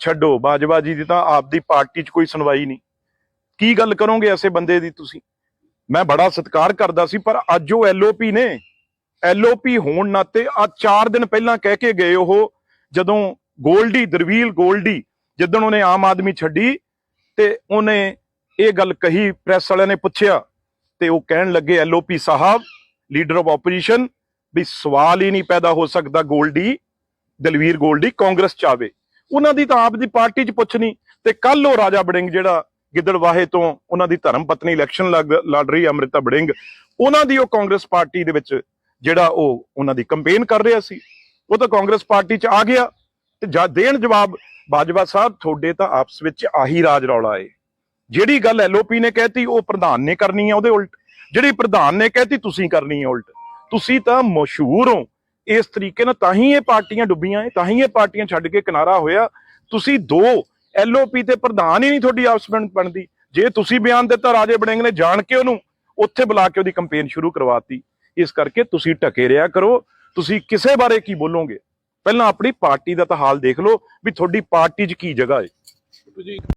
ਛੱਡੋ, ਬਾਜਵਾ ਜੀ ਦੀ ਤਾਂ ਆਪਦੀ ਪਾਰਟੀ 'ਚ ਕੋਈ ਸੁਣਵਾਈ ਨਹੀਂ। ਕੀ ਗੱਲ ਕਰੋਗੇ ਐਸੇ ਬੰਦੇ ਦੀ ਤੁਸੀਂ? ਮੈਂ ਬੜਾ ਸਤਿਕਾਰ ਕਰਦਾ ਸੀ, ਪਰ ਅੱਜ ਉਹ ਐਲਓਪੀ ਨੇ ਐਲਓਪੀ ਹੋਣ ਨਾਤੇ ਆ 4 ਦਿਨ ਪਹਿਲਾਂ ਕਹਿ ਕੇ ਗਏ ਉਹ, ਜਦੋਂ ਗੋਲਡੀ, ਦਰਵੀਲ ਗੋਲਡੀ ਜਦੋਂ ਉਹਨੇ ਆਮ ਆਦਮੀ ਛੱਡੀ ਤੇ ਉਹਨੇ ਇਹ ਗੱਲ ਕਹੀ, ਪ੍ਰੈਸ ਵਾਲਿਆਂ ਨੇ ਪੁੱਛਿਆ ਤੇ ਉਹ ਕਹਿਣ ਲੱਗੇ ਐਲਓਪੀ ਸਾਹਿਬ, ਲੀਡਰ ਆਫ ਆਪੋਜੀਸ਼ਨ, ਵੀ ਸਵਾਲ ਹੀ ਨਹੀਂ ਪੈਦਾ ਹੋ ਸਕਦਾ ਗੋਲਡੀ, ਦਲਵੀਰ ਗੋਲਡੀ ਕਾਂਗਰਸ ਚ ਆਵੇ। ਉਹਨਾਂ ਦੀ ਤਾਂ ਆਪ ਦੀ ਪਾਰਟੀ ਚ ਪੁੱਛ ਨਹੀਂ। ਤੇ ਕੱਲ ਉਹ ਰਾਜਾ ਬੜਿੰਗ ਜਿਹੜਾ ਗਿੱਦੜਵਾਹੇ ਤੋਂ ਉਹਨਾਂ ਦੀ ਧਰਮ ਪਤਨੀ ਇਲੈਕਸ਼ਨ ਲੜ ਰਹੀ ਅੰਮ੍ਰਿਤਾ ਬੜਿੰਗ ਉਹਨਾਂ ਦੀ ਉਹ ਕਾਂਗਰਸ ਪਾਰਟੀ ਦੇ ਵਿੱਚ ਜਿਹੜਾ ਉਹ ਉਹਨਾਂ ਦੀ ਕੰਪੇਨ ਕਰ ਰਿਹਾ ਸੀ। ਉਹ ਤਾਂ ਕਾਂਗਰਸ ਪਾਰਟੀ ਚ ਆ ਗਿਆ ਤੇ ਜਾ ਦੇਣ ਜਵਾਬ ਬਾਜਵਾ ਸਾਹਿਬ, ਤੁਹਾਡੇ ਤਾਂ ਆਪਸ ਵਿੱਚ ਆਹੀ ਰਾਜ ਰੌਲਾ ਏ। ਜਿਹੜੀ ਗੱਲ ਐਲਓਪੀ ਨੇ ਕਹਿਤੀ, ਉਹ ਪ੍ਰਧਾਨ ਨੇ ਕਰਨੀ ਹੈ ਉਹਦੇ ਉਲਟ। ਜਿਹੜੀ ਪ੍ਰਧਾਨ ਨੇ ਕਹਿਤੀ, ਤੁਸੀਂ ਕਰਨੀ ਹੈ ਉਲਟ। ਤੁਸੀਂ ਤਾਂ ਮਸ਼ਹੂਰ ਹੋ। ਇਸ ਤਰੀਕੇ ਨਾਲ ਤਾਂ ਹੀ ਇਹ ਪਾਰਟੀਆਂ ਡੁੱਬੀਆਂ ਏ ਤਾਂ ਹੀ ਇਹ ਪਾਰਟੀਆਂ ਛੱਡ ਕੇ ਕਿਨਾਰਾ ਹੋਇਆ। ਤੁਸੀਂ ਦੋ ਐਲਓਪੀ ਤੇ ਪ੍ਰਧਾਨ ਹੀ ਨਹੀਂ ਤੁਹਾਡੀ ਆਪਸ ਵਿੱਚ ਬਣਦੀ। ਜੇ ਤੁਸੀਂ ਬਿਆਨ ਦਿੱਤਾ ਰਾਜੇ ਬੜਿੰਗ ਨੇ, ਜਾਣ ਕੇ ਉਹਨੂੰ ਉੱਥੇ ਬੁਲਾ ਕੇ ਉਹਦੀ ਕੰਪੇਨ ਸ਼ੁਰੂ ਕਰਵਾਤੀ। ਇਸ ਕਰਕੇ ਤੁਸੀਂ ਟਕੇ ਰਿਆ ਕਰੋ। ਤੁਸੀਂ ਕਿਸੇ ਬਾਰੇ ਕੀ ਬੋਲੋਗੇ? ਪਹਿਲਾਂ ਆਪਣੀ ਪਾਰਟੀ ਦਾ ਤਾਂ ਹਾਲ ਦੇਖ ਲਓ ਵੀ ਤੁਹਾਡੀ ਪਾਰਟੀ 'ਚ ਕੀ ਜਗ੍ਹਾ ਹੈ